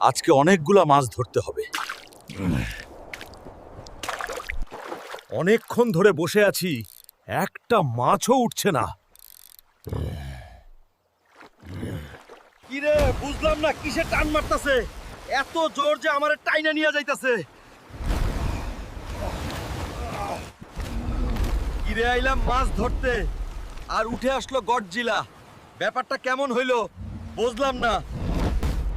আজকে অনেকগুলা মাছ ধরতে হবে। অনেকক্ষণ ধরে বসে আছি, একটা মাছও উঠছে না। কিরে, বুঝলাম না কিসে টান মারতাছে। এত জোর যে আমারে টাইনা নিয়ে যাইতাছে। কিরে আইলাম মাছ ধরতে। আর উঠে আসলো গডজিলা। ব্যাপারটা কেমন হইল? বুঝলাম না।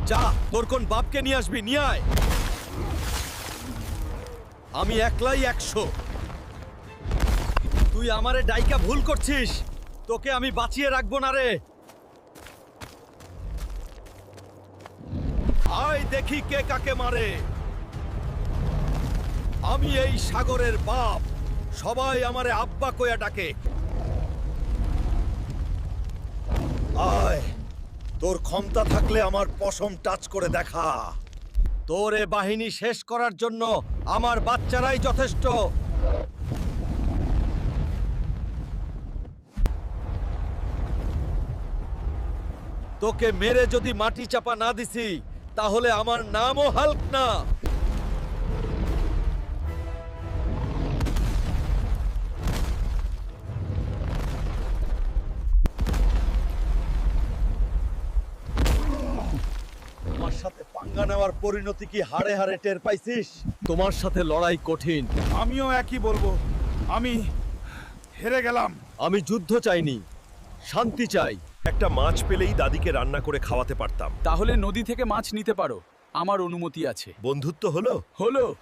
যা, তোর কোন বাপকে নিয়ে আসবি? নিয়ে আয়। আমি একলাই একশো। তুই আমারে ডাইকা ভুল করছিস। তোকে আমি বাঁচিয়ে রাখব না রে। আয় দেখি কে কাকে মারে। আমি এই সাগরের বাপ। সবাই আমারে আব্বা কয়া ডাকে। তোর ক্ষমতা থাকলে আমার পশম টাচ করে দেখা। তোর এ বাহিনী শেষ করার জন্য আমার বাচ্চারাই যথেষ্ট। তোকে মেরে যদি মাটি চাপা না দিছি, তাহলে আমার নামও হাল্ক না। সাথে পাঙ্গা নেওয়ার পরিণতি কি হাড়ে হাড়ে টের পাইছিস? তোমার সাথে লড়াই কঠিন। আমিও একই বলব। আমি হেরে গেলাম। আমি যুদ্ধ চাইনি শান্তি চাই। একটা মাছ পেলেই দাদিকে রান্না করে খাওয়াতে পারতাম। তাহলে নদী থেকে মাছ নিতে পারো। আমার অনুমতি আছে। বন্ধুত্ব হলো? হলো।